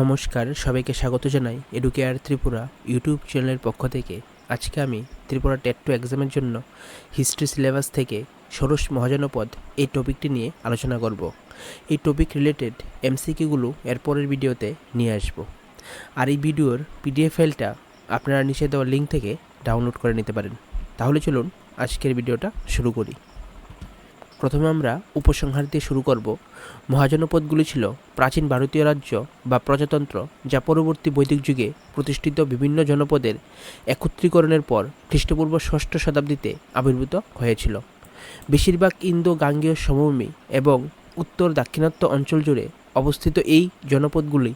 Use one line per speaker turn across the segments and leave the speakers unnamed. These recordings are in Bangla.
নমস্কার, সবাইকে স্বাগত জানাই এডুকেয়ার ত্রিপুরা ইউটিউব চ্যানেলের পক্ষ থেকে। আজকে আমি ত্রিপুরা টেট টু এক্সামের জন্য হিস্ট্রি সিলেবাস থেকে ষোড়শ মহাজনপদ এই টপিকটি নিয়ে আলোচনা করব। এই টপিক রিলেটেড এমসিকিউগুলো এর পরের ভিডিওতে নিয়ে আসব। আর এই ভিডিওর পিডিএফ ফাইলটা আপনারা নিচে দেওয়া লিঙ্ক থেকে ডাউনলোড করে নিতে পারেন। তাহলে চলুন আজকের ভিডিওটা শুরু করি। প্রথমে আমরা উপসংহার দিয়ে শুরু করব। মহাজনপদগুলি ছিল প্রাচীন ভারতীয় রাজ্য বা প্রজাতন্ত্র, যা পরবর্তী বৈদিক যুগে প্রতিষ্ঠিত বিভিন্ন জনপদের একত্রীকরণের পর খ্রিস্টপূর্ব ষষ্ঠ শতাব্দীতে আবির্ভূত হয়েছিল। বেশিরভাগ ইন্দো গাঙ্গেয় সমভূমি এবং উত্তর দাক্ষিণাত্য অঞ্চল জুড়ে অবস্থিত এই জনপদগুলি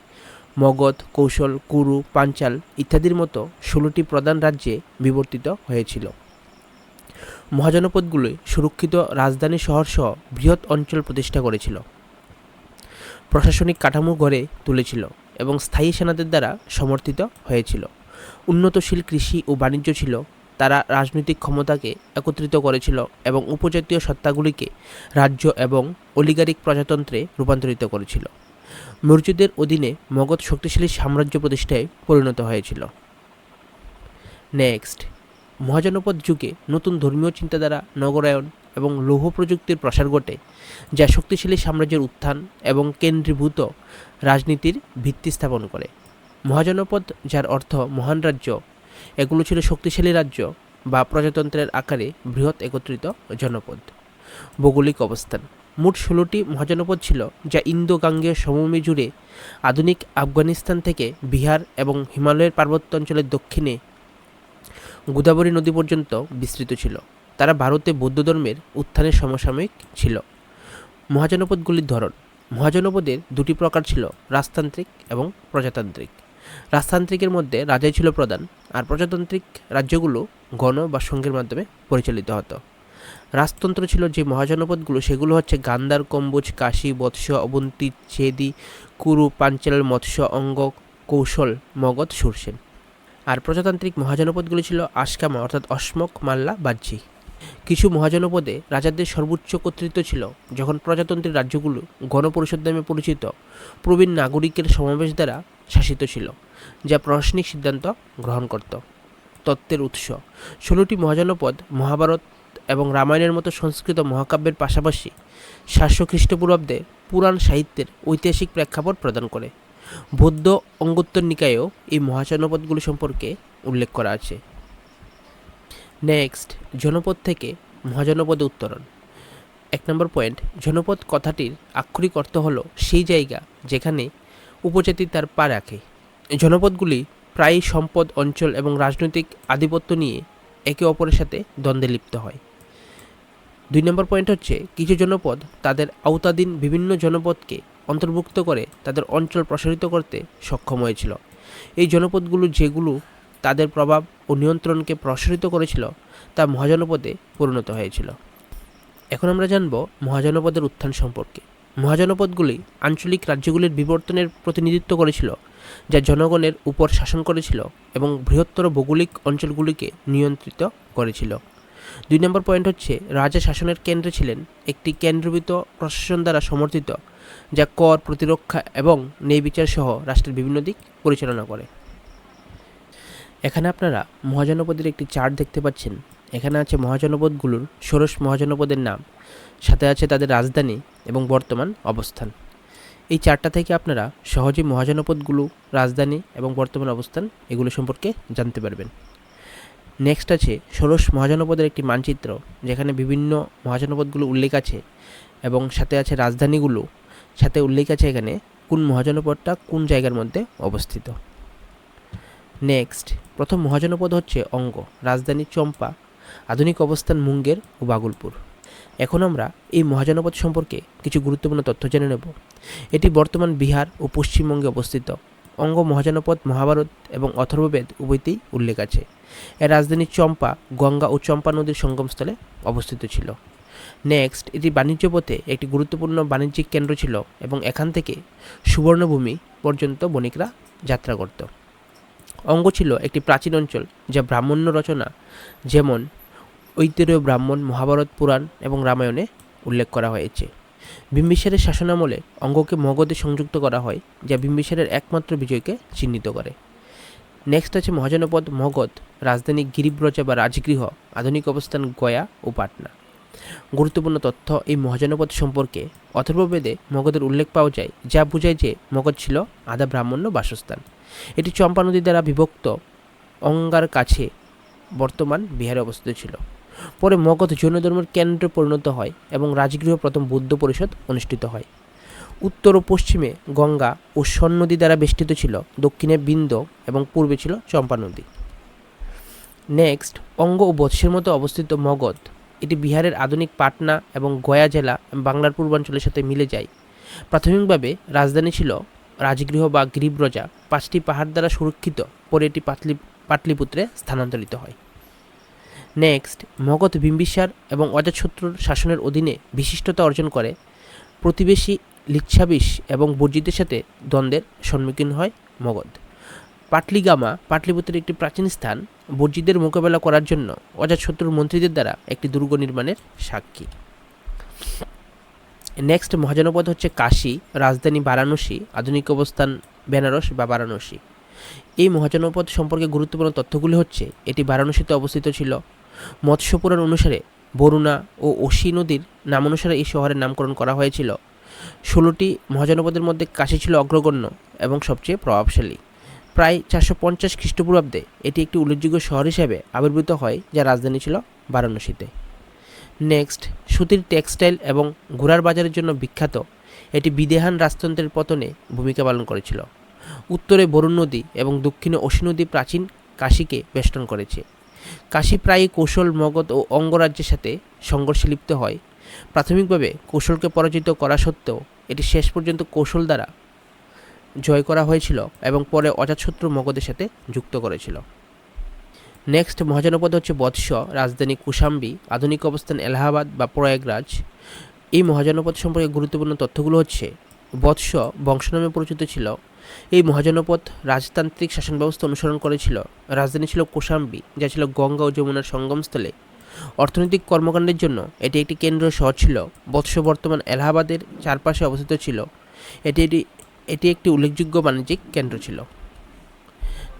মগধ, কৌশল, কুরু, পাঞ্চাল ইত্যাদির মতো ষোলোটি প্রধান রাজ্যে বিবর্তিত হয়েছিল। মহাজনপদগুলি সুরক্ষিত রাজধানী শহর সহ বৃহৎ অঞ্চল প্রতিষ্ঠা করেছিল। প্রশাসনিক কাঠামো গড়ে তুলেছিল এবং স্থায়ী সেনাদের দ্বারা সমর্থিত হয়েছিল। উন্নতশীল কৃষি ও বাণিজ্য ছিল, তারা রাজনৈতিক ক্ষমতাকে একত্রিত করেছিল এবং উপজাতীয় সত্তাগুলিকে রাজ্য এবং অলিগারিক প্রজাতন্ত্রে রূপান্তরিত করেছিল। মৌর্যদের অধীনে মগধ শক্তিশালী সাম্রাজ্য প্রতিষ্ঠায় পরিণত হয়েছিল। নেক্সট। মহাজনপদ যুগে নতুন ধর্মীয় চিন্তাধারা, নগরায়ন এবং লৌহ প্রযুক্তির প্রসার ঘটে, যা শক্তিশালী সাম্রাজ্যের উত্থান এবং কেন্দ্রীভূত রাজনীতির ভিত্তি স্থাপন করে। মহাজনপদ, যার অর্থ মহান রাজ্য, এগুলো ছিল শক্তিশালী রাজ্য বা প্রজাতন্ত্রের আকারে বৃহৎ একত্রিত জনপদ। ভৌগোলিক অবস্থান। মোট ষোলোটি মহাজনপদ ছিল, যা ইন্দো গাঙ্গেয় সমভূমি জুড়ে আধুনিক আফগানিস্তান থেকে বিহার এবং হিমালয়ের পার্বত্য অঞ্চলের দক্ষিণে গোদাবরী নদী পর্যন্ত বিস্তৃত ছিল। তারা ভারতে বৌদ্ধ ধর্মের উত্থানের সমসাময়িক ছিল। মহাজনপদগুলির ধরন। মহাজনপদের দুটি প্রকার ছিল, রাজতান্ত্রিক এবং প্রজাতান্ত্রিক। রাজতান্ত্রিকের মধ্যে রাজাই ছিল প্রধান, আর প্রজাতান্ত্রিক রাজ্যগুলো গণ বা সংঘের মাধ্যমে পরিচালিত হতো। রাজতন্ত্র ছিল যে মহাজনপদগুলো, সেগুলো হচ্ছে গান্ধার, কম্বোজ, কাশী, বৎস, অবন্তী চেদি কুরু, পাঞ্চাল, মৎস্য, অঙ্গ, কৌশল, মগধ সুরসেন আর প্রজাতান্ত্রিক মহাজনপদগুলি ছিল আশকামা, অর্থাৎ অশ্মক, মাল্লা, বাহ্যি। কিছু মহাজনপদে রাজাদের সর্বোচ্চ কর্তৃত্ব ছিল যখন প্রজাতন্ত্রের রাজ্যগুলো গণপরিষদ নামে পরিচিত প্রবীণ নাগরিকের সমাবেশ দ্বারা শাসিত ছিল, যা প্রশাসনিক সিদ্ধান্ত গ্রহণ করত। তত্ত্বের উৎস, ষোলোটি মহাজনপদ, মহাভারত এবং রামায়ণের মতো সংস্কৃত মহাকাব্যের পাশাপাশি সাতশো খ্রিস্টপূর্বাব্দে পুরাণ সাহিত্যের ঐতিহাসিক প্রেক্ষাপট প্রদান করে। বৌদ্ধ অঙ্গোত্তর নিকায়েও এই মহাজনপদগুলি সম্পর্কে উল্লেখ করা আছে। নেক্সট জনপদ থেকে মহাজনপদে উত্তরণ। এক নম্বর পয়েন্ট, জনপদ কথাটির আক্ষরিক অর্থ হল সেই জায়গা যেখানে উপজাতি তার পা রাখে। জনপদগুলি প্রায়ই সম্পদ, অঞ্চল এবং রাজনৈতিক আধিপত্য নিয়ে একে অপরের সাথে দ্বন্দ্বে লিপ্ত হয়। দুই নম্বর পয়েন্ট হচ্ছে, কিছু জনপদ তাদের আওতাধীন বিভিন্ন জনপদকে অন্তর্ভুক্ত করে তাদের অঞ্চল প্রসারিত করতে সক্ষম হয়েছিল। এই জনপদগুলো যেগুলো তাদের প্রভাব ও নিয়ন্ত্রণকে প্রসারিত করেছিল, তা মহাজনপদে পরিণত হয়েছিল। এখন আমরা জানব মহাজনপদের উত্থান সম্পর্কে। মহাজনপদগুলি আঞ্চলিক রাজ্যগুলির বিবর্তনের প্রতিনিধিত্ব করেছিল, যা জনগণের উপর শাসন করেছিল এবং বৃহত্তর ভৌগোলিক অঞ্চলগুলিকে নিয়ন্ত্রিত করেছিল। দুই নম্বর পয়েন্ট হচ্ছে, রাজা শাসনের কেন্দ্রে ছিলেন একটি কেন্দ্রীভূত প্রশাসন দ্বারা সমর্থিত যা কর, প্রতিরক্ষা এবং ন্যায় বিচার সহ রাষ্ট্রের বিভিন্ন দিক পরিচালনা করে। এখানে আপনারা মহাজনপদের একটি চার্ট দেখতে পাচ্ছেন। এখানে আছে মহাজনপদগুলোর ষোড়শ মহাজনপদের নাম। সাথে আছে তাদের রাজধানী এবং বর্তমান অবস্থান। এই চারটা থেকে আপনারা সহজেই মহাজনপদগুলো, রাজধানী এবং বর্তমান অবস্থান এগুলো সম্পর্কে জানতে পারবেন। নেক্সট আছে ষোড়শ মহাজনপদের একটি মানচিত্র, যেখানে বিভিন্ন মহাজনপদগুলো উল্লেখ আছে এবং সাথে আছে রাজধানীগুলো সাথে উল্লেখ আছে এখানে কোন মহাজনপদটা কোন জায়গার মধ্যে অবস্থিত। নেক্সট প্রথম মহাজনপদ হচ্ছে অঙ্গ, রাজধানী চম্পা, আধুনিক অবস্থান মুঙ্গের ও বাগুলপুর। এখন আমরা এই মহাজনপদ সম্পর্কে কিছু গুরুত্বপূর্ণ তথ্য জেনে নেব। এটি বর্তমান বিহার ও পশ্চিমবঙ্গে অবস্থিত। অঙ্গ মহাজনপদ, মহাভারত এবং অথর্ববেদ উভয়তেই উল্লেখ আছে। এর রাজধানী চম্পা, গঙ্গা ও চম্পা নদীর সঙ্গমস্থলে অবস্থিত ছিল। নেক্সট এটি বাণিজ্য পথে একটি গুরুত্বপূর্ণ বাণিজ্যিক কেন্দ্র ছিল এবং এখান থেকে সুবর্ণভূমি পর্যন্ত বণিকরা যাত্রা করত। অঙ্গ ছিল একটি প্রাচীন অঞ্চল যা ব্রাহ্মণ্য রচনা, যেমন ঐতিহ্য ব্রাহ্মণ, মহাভারত পুরাণ এবং রামায়ণে উল্লেখ করা হয়েছে। বিম্বিসারের শাসনামলে অঙ্গকে মগধে সংযুক্ত করা হয়, যা বিম্বিসারের একমাত্র বিজয়কে চিহ্নিত করে। নেক্সট আছে মহাজনপদ মগধ, রাজধানী গিরিব্রজা বা রাজগৃহ, আধুনিক অবস্থান গয়া ও পাটনা। গুরুত্বপূর্ণ তথ্য এই মহাজনপদ সম্পর্কে অথর্ববেদে মগধের উল্লেখ পাওয়া যায়, যা বোঝায় যে মগধ ছিল আধা ব্রাহ্মণ্য বাসস্থান। এটি চম্পা নদী দ্বারা বিভক্ত অঙ্গার কাছে বর্তমান বিহারে অবস্থিত ছিল। পরে মগধ জৈন ধর্মের কেন্দ্রে পরিণত হয় এবং রাজগৃহ প্রথম বৌদ্ধ পরিষদ অনুষ্ঠিত হয়। উত্তর ও পশ্চিমে গঙ্গা ও সন নদী দ্বারা বেষ্টিত ছিল, দক্ষিণে বিন্দ এবং পূর্বে ছিল চম্পা নদী। নেক্সট অঙ্গ ও বৎসের মতো অবস্থিত মগধ এটি বিহারের আধুনিক পাটনা এবং গয়া জেলা বাংলার পূর্বাঞ্চলের সাথে মিলে যায়। প্রাথমিকভাবে রাজধানী ছিল রাজগৃহ বা গিরিব্রজা পাঁচটি পাহাড় দ্বারা সুরক্ষিত, পরে এটি পাটলি পাটলিপুত্রে স্থানান্তরিত হয়। নেক্সট মগধ বিম্বিসার এবং অজাতশত্রুর শাসনের অধীনে বিশিষ্টতা অর্জন করে। প্রতিবেশী লিচ্ছাবিশ এবং বর্জিতের সাথে দ্বন্দ্বের সম্মুখীন হয় মগধ। পাটলিগামা পাটলিপুত্রের একটি প্রাচীন স্থান। বর্জিদের মোকাবেলা করার জন্য অজাতশত্রুর মন্ত্রীদের দ্বারা একটি দুর্গ নির্মাণের সাক্ষী। নেক্সট মহাজনপদ হচ্ছে কাশী, রাজধানী বারাণসী, আধুনিক অবস্থান বেনারস বা বারাণসী। এই মহাজনপদ সম্পর্কে গুরুত্বপূর্ণ তথ্যগুলি হচ্ছে, এটি বারাণসীতে অবস্থিত ছিল। মৎস্যপুরাণ অনুসারে বরুণা ও অসি নদীর নাম অনুসারে এই শহরের নামকরণ করা হয়েছিল। ষোলোটি মহাজনপদের মধ্যে কাশী ছিল অগ্রগণ্য এবং সবচেয়ে প্রভাবশালী। প্রায় চারশো পঞ্চাশ খ্রিস্টপূর্বাব্দে এটি একটি উল্লেখযোগ্য শহর হিসেবে আবির্ভূত হয়, যা রাজধানী ছিল বারাণসীতে। নেক্সট, সুতির টেক্সটাইল এবং ঘোড়ার বাজারের জন্য বিখ্যাত এটি বিদেহান রাজতন্ত্রের পতনে ভূমিকা পালন করেছিল। উত্তরে বরুণ নদী এবং দক্ষিণে অসি নদী প্রাচীন কাশীকে বেষ্টন করেছে। কাশী প্রায়ই কৌশল, মগধ ও অঙ্গরাজ্যের সাথে সংঘর্ষে লিপ্ত হয়। প্রাথমিকভাবে কৌশলকে পরাজিত করা সত্ত্বেও এটি শেষ পর্যন্ত কৌশল দ্বারা জয় করা হয়েছিল এবং পরে অজাতশত্রু মগধের সাথে যুক্ত করেছিল। নেক্সট মহাজনপদ হচ্ছে বৎস রাজধানী কুশাম্বি, আধুনিক অবস্থান এলাহাবাদ বা প্রয়াগরাজ। এই মহাজনপদ সম্পর্কে গুরুত্বপূর্ণ তথ্যগুলো হচ্ছে বৎস বংশ নামে পরিচিত ছিল। এই মহাজনপদ রাজতান্ত্রিক শাসন ব্যবস্থা অনুসরণ করেছিল। রাজধানী ছিল কোশাম্বি, যা ছিল গঙ্গা ও যমুনার সঙ্গমস্থলে। অর্থনৈতিক কর্মকাণ্ডের জন্য এটি একটি কেন্দ্রীয় শহর ছিল। বৎস বর্তমান এলাহাবাদের চারপাশে অবস্থিত ছিল। এটি এটি এটি একটি উল্লেখযোগ্য বাণিজ্যিক কেন্দ্র ছিল।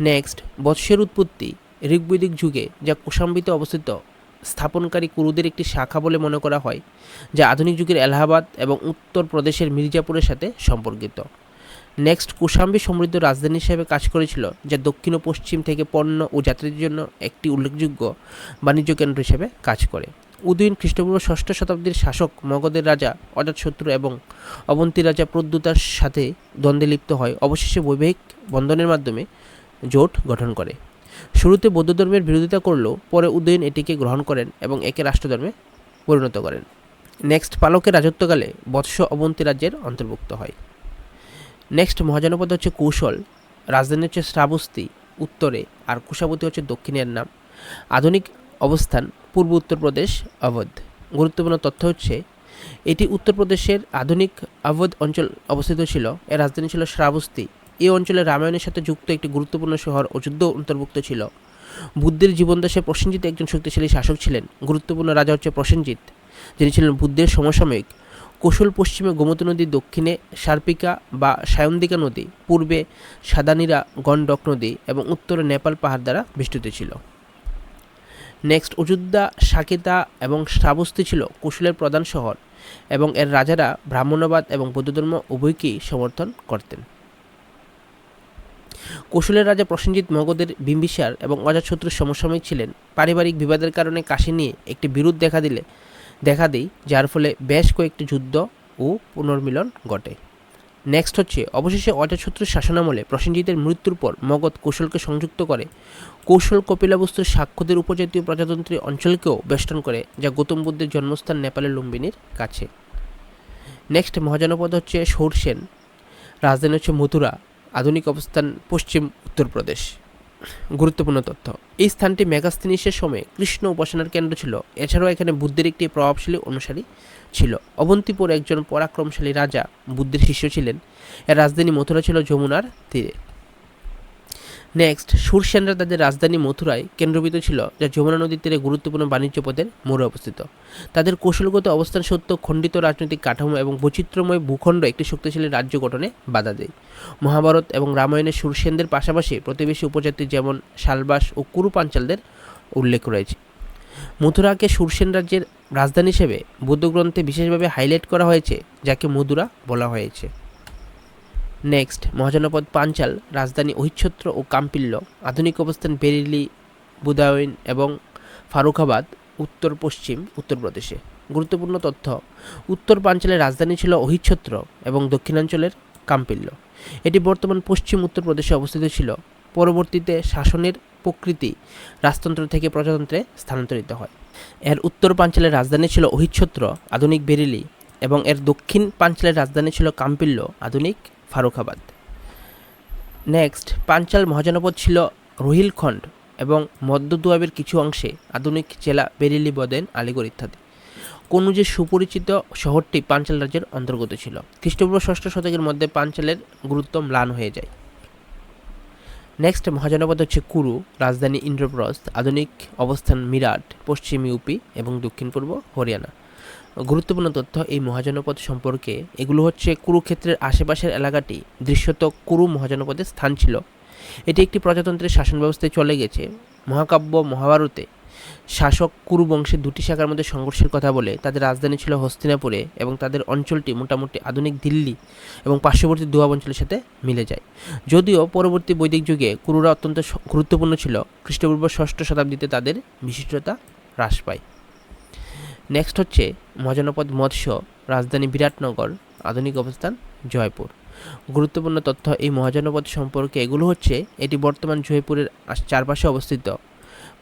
নেক্সট, বৎসের উৎপত্তি, ঋগ্বৈদিক যুগে, যা কোশাম্বিতে অবস্থিত, স্থাপনকারী কুরুদের একটি শাখা বলে মনে করা হয়, যা আধুনিক যুগের এলাহাবাদ এবং উত্তরপ্রদেশের মির্জাপুরের সাথে সম্পর্কিত। নেক্সট, কুশাম্বি সমৃদ্ধ রাজধানী হিসেবে কাজ করেছিল, যা দক্ষিণ ও পশ্চিম থেকে পণ্য ও যাত্রীদের জন্য একটি উল্লেখযোগ্য বাণিজ্য কেন্দ্র হিসেবে কাজ করে। উদয়ন খ্রিস্টপূর্ব ষষ্ঠ শতাব্দীর শাসক মগধের রাজা অজাতশত্রু এবং অবন্তী রাজা প্রদ্যুতার সাথে দ্বন্দ্বে লিপ্ত হয়। অবশেষে বৈবাহিক বন্ধনের মাধ্যমে জোট গঠন করে। শুরুতে বৌদ্ধ ধর্মের বিরোধিতা করলেও পরে উদয়ন এটিকে গ্রহণ করেন এবং একে রাষ্ট্রধর্মে পরিণত করেন। নেক্সট, পালকের রাজত্বকালে বৎস অবন্তী রাজ্যের অন্তর্ভুক্ত হয়। নেক্সট, মহাজনপদ হচ্ছে কৌশল, রাজধানী হচ্ছে শ্রাবস্তি উত্তরে আর কুশাবতী হচ্ছে দক্ষিণের নাম। আধুনিক অবস্থান পূর্ব উত্তরপ্রদেশ অবধ। গুরুত্বপূর্ণ তথ্য হচ্ছে, এটি উত্তরপ্রদেশের আধুনিক অবধ অঞ্চল অবস্থিত ছিল, এর রাজধানী ছিল শ্রাবস্তি। এই অঞ্চলে রামায়ণের সাথে যুক্ত একটি গুরুত্বপূর্ণ শহর অযোধ্য অন্তর্ভুক্ত ছিল। বুদ্ধের জীবনদাসে প্রসেনজিৎ একজন শক্তিশালী শাসক ছিলেন। গুরুত্বপূর্ণ রাজা হচ্ছে প্রসেনজিৎ, যিনি ছিলেন বুদ্ধের সমসাময়িক কৌশল পশ্চিমে গোমতী নদী, দক্ষিণে সার্পিকা বা সায়ন্দিকা নদী, পূর্বে সাদানিরা গণ্ডক নদী এবং উত্তরে নেপাল পাহাড় দ্বারা বেষ্টিত ছিল। নেক্সট অযোধ্যা, সাকেতা এবং শ্রাবস্তি ছিল কুশলের প্রধান শহর এবং এর রাজারা ব্রাহ্মণবাদ এবং বৌদ্ধধর্ম উভয়কেই সমর্থন করতেন। কৌশলের রাজা প্রসেনজিৎ মগধের বিম্বিসার এবং অজাতশত্রুর সমসাময়িক ছিলেন। পারিবারিক বিবাদের কারণে কাশী নিয়ে একটি বিরোধ দেখা দিলে, দেখা দেয় যার ফলে বেশ কয়েকটি যুদ্ধ ও পুনর্মিলন ঘটে। নেক্সট হচ্ছে, অবশেষে অজাতশত্রুর শাসনামলে প্রসেনজিতের মৃত্যুর পর মগধ কৌশলকে সংযুক্ত করে। কৌশল কপিলাবস্তুর সাক্ষ্যদের উপজাতীয় প্রজাতন্ত্রী অঞ্চলকেও বেষ্টন করে, যা গৌতম বুদ্ধের জন্মস্থান নেপালের লুম্বিনীর কাছে। নেক্সট মহাজনপদ হচ্ছে সৌরসেন। রাজধানী হচ্ছে মথুরা। আধুনিক অবস্থান পশ্চিম উত্তরপ্রদেশ। গুরুত্বপূর্ণ তথ্য। এই স্থানটি মেগাস্থিনিসের সময় কৃষ্ণ উপাসনার কেন্দ্র ছিল। এছাড়াও এখানে বুদ্ধের একটি প্রভাবশালী অনুসারী ছিল। অবন্তিপুর একজন পরাক্রমশালী রাজা বুদ্ধের শিষ্য ছিলেন। এর রাজধানী মথুরা ছিল যমুনার তীরে। নেক্সট সুরসেনরা তাদের রাজধানী মথুরায় কেন্দ্রবিত ছিল, যা যমুনা নদীর তীরে গুরুত্বপূর্ণ বাণিজ্য পথের মোড়ে অবস্থিত। তাদের কৌশলগত অবস্থান সত্ত্বেও খণ্ডিত রাজনৈতিক কাঠামো এবং বৈচিত্র্যময় ভূখণ্ড একটি শক্তিশালী রাজ্য গঠনে বাধা দেয়। মহাভারত এবং রামায়ণের সুরসেনদের পাশাপাশি প্রতিবেশী উপজাতি যেমন শালবাস ও কুরু পাঞ্চালদের উল্লেখ রয়েছে। মথুরাকে সুরসেন রাজ্যের রাজধানী হিসেবে বৌদ্ধগ্রন্থে বিশেষভাবে হাইলাইট করা হয়েছে, যাকে মধুরা বলা হয়েছে। নেক্সট মহাজনপদ পাঞ্চাল, রাজধানী ঐচ্ছত্র ও কাম্পিল্য, আধুনিক অবস্থান বেরিলি, বুদায়ন এবং ফারুখাবাদ, উত্তর পশ্চিম উত্তরপ্রদেশে গুরুত্বপূর্ণ তথ্য, উত্তর পাঞ্চালের রাজধানী ছিল অহিচ্ছত্র এবং দক্ষিণাঞ্চলের কাম্পিল্য। এটি বর্তমান পশ্চিম উত্তরপ্রদেশে অবস্থিত ছিল। পরবর্তীতে শাসনের প্রকৃতি রাজতন্ত্র থেকে প্রজাতন্ত্রে স্থানান্তরিত হয়। এর উত্তর পাঞ্চালের রাজধানী ছিল অহিচ্ছত্র, আধুনিক বেরিলি এবং এর দক্ষিণ পাঞ্চালের রাজধানী ছিল কাম্পিল্য, আধুনিক ফারুখাবাদ। নেক্সট পাঞ্চাল মহাজনপদ ছিল রোহিলখণ্ড এবং মধ্য দুয়াবের কিছু অংশে আধুনিক জেলা বেরিলি বদেন, আলিগড় ইত্যাদি। কনুজের সুপরিচিত শহরটি পাঞ্চাল রাজ্যের অন্তর্গত ছিল। খ্রিস্টপূর্ব ষষ্ঠ শতকের মধ্যে পাঞ্চালের গুরুত্ব ম্লান হয়ে যায়। নেক্সট মহাজনপদ হচ্ছে কুরু, রাজধানী ইন্দ্রপ্রস্থ, আধুনিক অবস্থান মিরাট, পশ্চিম ইউপি এবং দক্ষিণ পূর্ব হরিয়ানা। গুরুত্বপূর্ণ তথ্য এই মহাজনপদ সম্পর্কে। এগুলো হচ্ছে কুরুক্ষেত্রের আশেপাশের এলাকাটি, দৃশ্যত কুরু মহাজনপদের স্থান ছিল। এটি একটি প্রজাতন্ত্রের শাসন ব্যবস্থায় চলে গেছে। মহাকাব্য মহাভারতে শাসক কুরু বংশের দুটি শাখার মধ্যে সংঘর্ষের কথা বলে, তাদের রাজধানী ছিল হস্তিনাপুরে এবং তাদের অঞ্চলটি মোটামুটি আধুনিক দিল্লি এবং পার্শ্ববর্তী দোয়াব অঞ্চলের সাথে মিলে যায়। যদিও পরবর্তী বৈদিক যুগে কুরুরা অত্যন্ত গুরুত্বপূর্ণ ছিল। খ্রিস্টপূর্ব ষষ্ঠ শতাব্দীতে তাদের বিশিষ্টতা হ্রাস পায়। নেক্সট হচ্ছে মহাজনপদ মৎস্য, রাজধানী বিরাটনগর, আধুনিক অবস্থান জয়পুর। গুরুত্বপূর্ণ তথ্য, এই মহাজনপদ সম্পর্কে এগুলো হচ্ছে, এটি বর্তমান জয়পুরের চারপাশে অবস্থিত।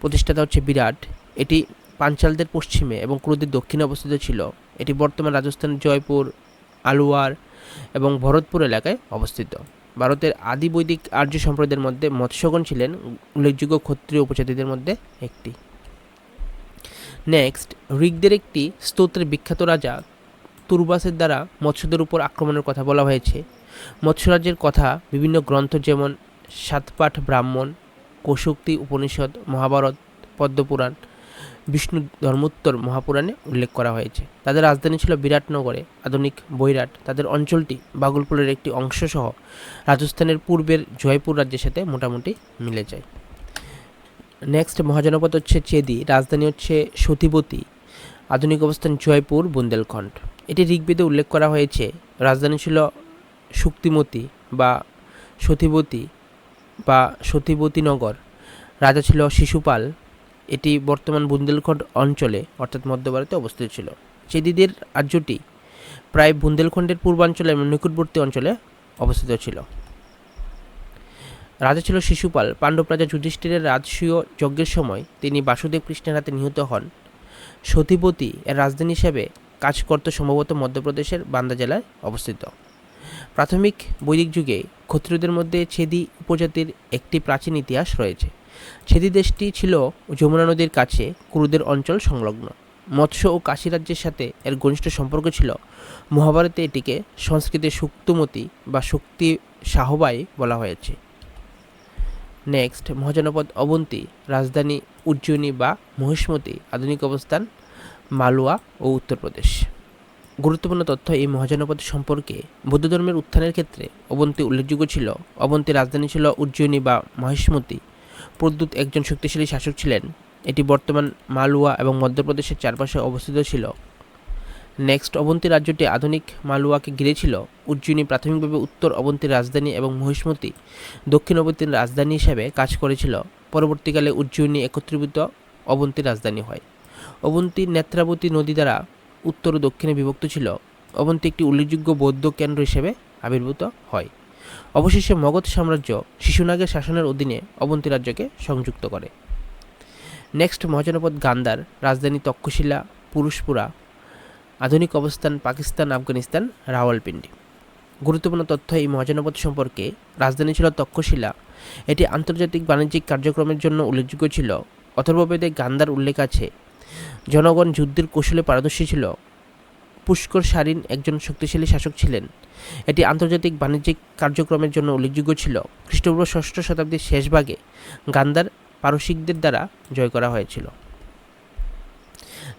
প্রতিষ্ঠাতা হচ্ছে বিরাট। এটি পাঞ্চালদের পশ্চিমে এবং ক্রুদের দক্ষিণে অবস্থিত ছিল। এটি বর্তমান রাজস্থানের জয়পুর, আলুয়ার এবং ভরতপুর এলাকায় অবস্থিত। ভারতের আদি বৈদিক আর্য সম্প্রদায়ের মধ্যে মৎস্যগণ ছিলেন উল্লেখযোগ্য ক্ষত্রিয় উপজাতিদের মধ্যে একটি। নেক্সট ঋগদের একটি স্তোত্রের বিখ্যাত রাজা তুরবাসের দ্বারা মৎস্যদের উপর আক্রমণের কথা বলা হয়েছে। মৎস্যরাজ্যের কথা বিভিন্ন গ্রন্থ যেমন সাতপাঠ ব্রাহ্মণ কৌশক্তি উপনিষদ, মহাভারত, পদ্মপুরাণ, বিষ্ণু ধর্মোত্তর মহাপুরাণে উল্লেখ করা হয়েছে। তাদের রাজধানী ছিল বিরাটনগরে, আধুনিক বৈরাট। তাদের অঞ্চলটি বাগলপুরের একটি অংশসহ রাজস্থানের পূর্বের জয়পুর রাজ্যের সাথে মোটামুটি মিলে যায়। নেক্সট মহাজনপদ হচ্ছে চেদি, রাজধানী হচ্ছে সতীবতী, আধুনিক অবস্থান জয়পুর, বুন্দেলখণ্ড। এটি ঋগ্বেদে উল্লেখ করা হয়েছে, রাজধানী ছিল শুক্তিমতী বা সতীবতী বা সতীবতী নগর। রাজা ছিল শিশুপাল, এটি বর্তমান বুন্দেলখণ্ড অঞ্চলে, অর্থাৎ মধ্য ভারতে অবস্থিত ছিল। চেদিদের রাজ্যটি প্রায় বুন্দেলখণ্ডের পূর্বাঞ্চলে এবং নিকটবর্তী অঞ্চলে অবস্থিত ছিল। রাজা ছিল শিশুপাল। পাণ্ডব রাজা যুধিষ্ঠিরের রাজসূয় যজ্ঞের সময় তিনি বাসুদেব কৃষ্ণের হাতে নিহত হন। সতীপতি এর রাজধানী হিসেবে কাজ করত সম্ভবত মধ্যপ্রদেশের বান্দা জেলায় অবস্থিত। প্রাথমিক বৈদিক যুগে ক্ষত্রিয়দের মধ্যে ছেদি উপজাতির একটি প্রাচীন ইতিহাস রয়েছে। ছেদি দেশটি ছিল যমুনা নদীর কাছে কুরুদের অঞ্চল সংলগ্ন। মৎস্য ও কাশী রাজ্যের সাথে এর ঘনিষ্ঠ সম্পর্ক ছিল। মহাভারতে এটিকে সংস্কৃতে সুক্তমতি বা শক্তি সাহবাই বলা হয়েছে। নেক্সট মহাজনপদ অবন্তী, রাজধানী উজ্জয়িনী বা মহিষ্মতি, আধুনিক অবস্থান মালুয়া ও উত্তরপ্রদেশ গুরুত্বপূর্ণ তথ্য এই মহাজনপদ সম্পর্কে বৌদ্ধ ধর্মের উত্থানের ক্ষেত্রে অবন্তী উল্লেখযোগ্য ছিল। অবন্তী রাজধানী ছিল উজ্জয়িনী বা মহেশমতি প্রদ্যুৎ একজন শক্তিশালী শাসক ছিলেন। এটি বর্তমান মালুয়া এবং মধ্যপ্রদেশের চারপাশে অবস্থিত ছিল। নেক্সট অবন্তী রাজ্যটি আধুনিক মালুয়াকে ঘিরে ছিল উজ্জয়িনী প্রাথমিকভাবে উত্তর অবন্তীর রাজধানী এবং মহিষ্মতি, দক্ষিণ অবন্তীর রাজধানী হিসেবে কাজ করেছিল। পরবর্তীকালে উজ্জয়িনী একত্রীভূত অবন্তীর রাজধানী হয়। অবন্তী নেত্রাবতী নদী দ্বারা উত্তর ও দক্ষিণে বিভক্ত ছিল। অবন্তী একটি উল্লেখযোগ্য বৌদ্ধ কেন্দ্র হিসেবে আবির্ভূত হয়। অবশেষে মগধ সাম্রাজ্য শিশুনাগের শাসনের অধীনে অবন্তী রাজ্যকে সংযুক্ত করে। নেক্সট মহাজনপদ গান্ধার রাজধানী তক্ষশিলা, পুরুষপুরা আধুনিক অবস্থান পাকিস্তান, আফগানিস্তান, রাওয়ালপিন্ডি। গুরুত্বপূর্ণ তথ্য এই মহাজনপদ সম্পর্কে রাজধানী ছিল তক্ষশিলা। এটি আন্তর্জাতিক বাণিজ্যিক কার্যক্রমের জন্য উল্লেখযোগ্য ছিল। অথর্ববেদে গান্ধার উল্লেখ আছে। জনগণ যুদ্ধের কৌশলে পারদর্শী ছিল। পুষ্কর সারিন একজন শক্তিশালী শাসক ছিলেন। এটি আন্তর্জাতিক বাণিজ্যিক কার্যক্রমের জন্য উল্লেখযোগ্য ছিল। খ্রিস্টপূর্ব ষষ্ঠ শতাব্দীর শেষ ভাগে গান্ধার পারসিকদের দ্বারা জয় করা হয়েছিল।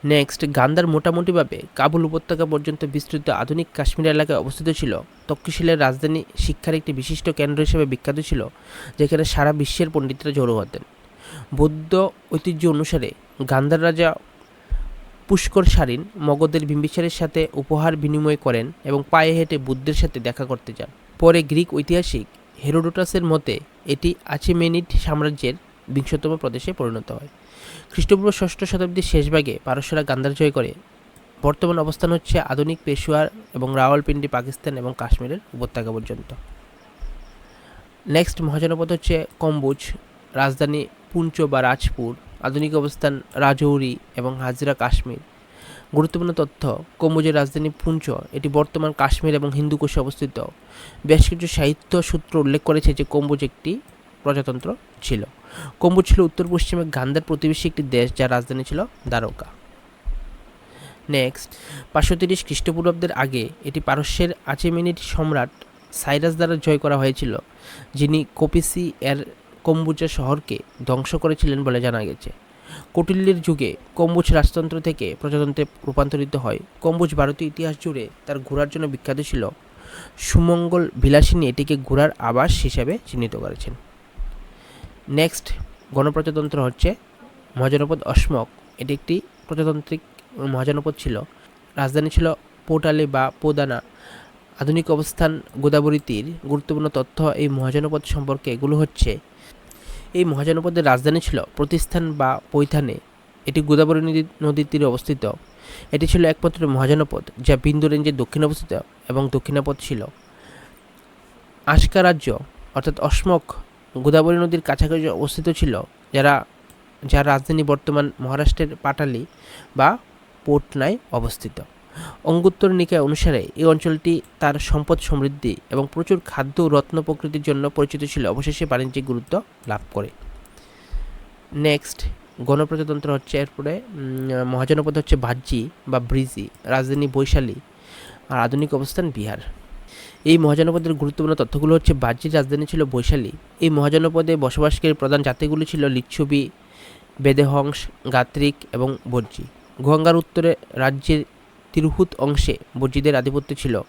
নেক্সট গান্দার মোটামুটিভাবে কাবুল উপত্যকা পর্যন্ত বিস্তৃত আধুনিক কাশ্মীর এলাকায় অবস্থিত ছিল। তক্ষশিলের রাজধানী শিক্ষার একটি বিশিষ্ট কেন্দ্র হিসেবে বিখ্যাত ছিল, যেখানে সারা বিশ্বের পণ্ডিতরা জড়ো হতেন। বৌদ্ধ ঐতিহ্য অনুসারে গান্ধার রাজা পুষ্কর সারিন মগধের বিম্বিসারের সাথে উপহার বিনিময় করেন এবং পায়ে হেঁটে বুদ্ধের সাথে দেখা করতে যান। পরে গ্রিক ঐতিহাসিক হেরোডোটাসের মতে, এটি আচেমেনিড সাম্রাজ্যের বিংশতম প্রদেশে পরিণত হয়। খ্রিস্টপূর্ব ষষ্ঠ শতাব্দীর শেষভাগে পারস্যরা গান্ধার জয় করে। বর্তমান অবস্থান হচ্ছে আধুনিক পেশোয়ার এবং রাওয়ালপিন্ডি, পাকিস্তান এবং কাশ্মীরের উপত্যকা পর্যন্ত। নেক্সট মহাজনপদ হচ্ছে কম্বুজ, রাজধানী পুঞ্চ বা রাজপুর, আধুনিক অবস্থান রাজৌরি এবং হাজরা কাশ্মীর। গুরুত্বপূর্ণ তথ্য, কম্বোজের রাজধানী পুঞ্চ, এটি বর্তমান কাশ্মীর এবং হিন্দুকুশে অবস্থিত। বেশ কিছু সাহিত্য সূত্র উল্লেখ করেছে যে কম্বোজ একটি প্রজাতন্ত্র ছিল। কম্বোজ ছিল উত্তর পশ্চিমে গান্ধার প্রতিবেশী একটি দেশ যার রাজধানী ছিল দ্বারকা। নেক্সট পাঁচশো তিরিশ খ্রিস্টপূর্বাব্দের আগে এটি পারস্যের আচেমিনিট সম্রাট সাইরাস দ্বারা জয় করা হয়েছিল, যিনি কোপিসি এর কম্বুজা শহরকে ধ্বংস করেছিলেন বলে জানা গেছে। কৌটিল্যের যুগে কম্বুজ রাজতন্ত্র থেকে প্রজাতন্ত্রে রূপান্তরিত হয়। কম্বুজ ভারতীয় ইতিহাস জুড়ে তার ঘোরার জন্য বিখ্যাত ছিল সুমঙ্গল বিলাসিনী এটিকে ঘোরার আবাস হিসাবে চিহ্নিত করেছেন। নেক্সট গণপ্রজাতন্ত্র হচ্ছে মহাজনপদ অসমক এটি একটি প্রজাতান্ত্রিক মহাজনপদ ছিল। রাজধানী ছিল পোটালে বা পোদানা। আধুনিক অবস্থান গোদাবরী তীর। গুরুত্বপূর্ণ তথ্য এই মহাজনপদ সম্পর্কে এগুলো হচ্ছে, এই মহাজনপদের রাজধানী ছিল প্রতিস্থান বা পৈথানে। এটি গোদাবরী নদী, নদীর তীরে অবস্থিত। এটি ছিল একমাত্র মহাজনপদ যা বিন্দু রেঞ্জের দক্ষিণে অবস্থিত এবং দক্ষিণাপদ ছিল। আশকা রাজ্য, অর্থাৎ অসমক গোদাবরী নদীর কাছাকাছি অবস্থিত ছিল, যারা, যার রাজধানী বর্তমান মহারাষ্ট্রের পাটালি বা পোটনায় অবস্থিত। অঙ্গুত্তর নিকায় অনুসারে এই অঞ্চলটি তার সম্পদ সমৃদ্ধি এবং প্রচুর খাদ্য রত্ন প্রকৃতির জন্য পরিচিত ছিল। অবশেষে বাণিজ্যিক গুরুত্ব লাভ করে। নেক্সট, গণপ্রজাতন্ত্র হচ্ছে এরপরে মহাজনপদ হচ্ছে ভাজ্জি বা ব্রিজি, রাজধানী বৈশালী, আর আধুনিক অবস্থান বিহার। এই মহাজনপদের গুরুত্বপূর্ণ তথ্যগুলো হচ্ছে বাহ্যিক রাজধানী ছিল বৈশালী। এই মহাজনপদে বসবাসকারী প্রধান জাতিগুলি ছিল লিচ্ছবি, বেদেহংস, গাত্রিক এবং বর্জি গঙ্গার উত্তরে রাজ্যের তিরহুত অংশে বর্জিদের আধিপত্য ছিল।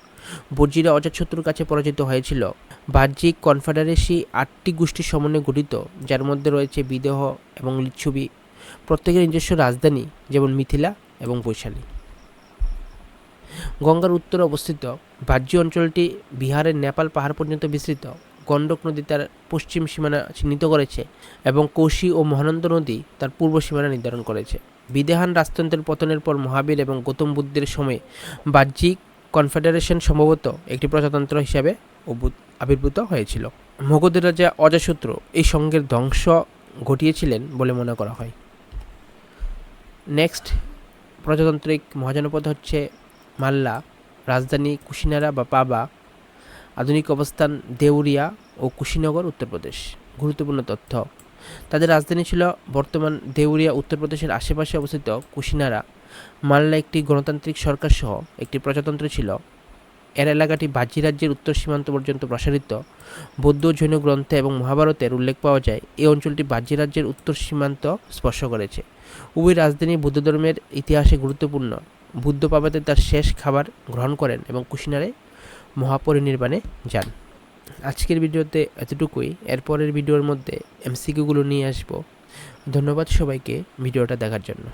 বর্জিরা অজাতশত্রুর কাছে পরাজিত হয়েছিল। বাহ্যিক কনফেডারেসি আটটি গোষ্ঠীর সমন্বয়ে গঠিত, যার মধ্যে রয়েছে বিদেহ এবং লিচ্ছবি। প্রত্যেকের নিজস্ব রাজধানী, যেমন মিথিলা এবং বৈশালী। গঙ্গার উত্তরে অবস্থিত বাহ্য অঞ্চলটি বিহারের নেপাল পাহাড় পর্যন্ত বিস্তৃত। গণ্ডক নদী তার পশ্চিম সীমানা চিহ্নিত করেছে এবং কোশি ও মহানন্দ নদী তার পূর্ব সীমানা নির্ধারণ করেছে। বিদেহান রাজতন্ত্রের পতনের পর মহাবীর এবং গৌতম বুদ্ধের সময়ে বাহ্যিক কনফেডারেশন সম্ভবত একটি প্রজাতন্ত্র হিসাবে আবির্ভূত হয়েছিল। মগধের রাজা অজাশত্রু এই সংঘের ধ্বংস ঘটিয়েছিলেন বলে মনে করা হয়। নেক্সট প্রজাতান্ত্রিক মহাজনপদ হচ্ছে মাল্লা, রাজধানী কুশিনারা বা পাবা, আধুনিক অবস্থান দেউরিয়া ও কুশিনগর, উত্তরপ্রদেশ। গুরুত্বপূর্ণ তথ্য। তাদের রাজধানী ছিল বর্তমান দেউরিয়া, উত্তরপ্রদেশের আশেপাশে অবস্থিত কুশিনারা। মাল্লা একটি গণতান্ত্রিক সরকার সহ একটি প্রজাতন্ত্র ছিল। এর এলাকাটি বাজি রাজ্যের উত্তর সীমান্ত পর্যন্ত প্রসারিত। বৌদ্ধ জৈন গ্রন্থে এবং মহাভারতের উল্লেখ পাওয়া যায়, এই অঞ্চলটি বাজি রাজ্যের উত্তর সীমান্ত স্পর্শ করেছে। উভয় রাজধানী বৌদ্ধ ধর্মের ইতিহাসে গুরুত্বপূর্ণ। বুদ্ধ পাবাতে তার শেষ খাবার গ্রহণ করেন এবং কুশিনারে মহাপরিনির্বাণে যান। আজকের ভিডিওতে এতটুকুই। এরপরের ভিডিওর মধ্যে এমসিকিউগুলো নিয়ে আসব। ধন্যবাদ সবাইকে ভিডিওটা দেখার জন্য।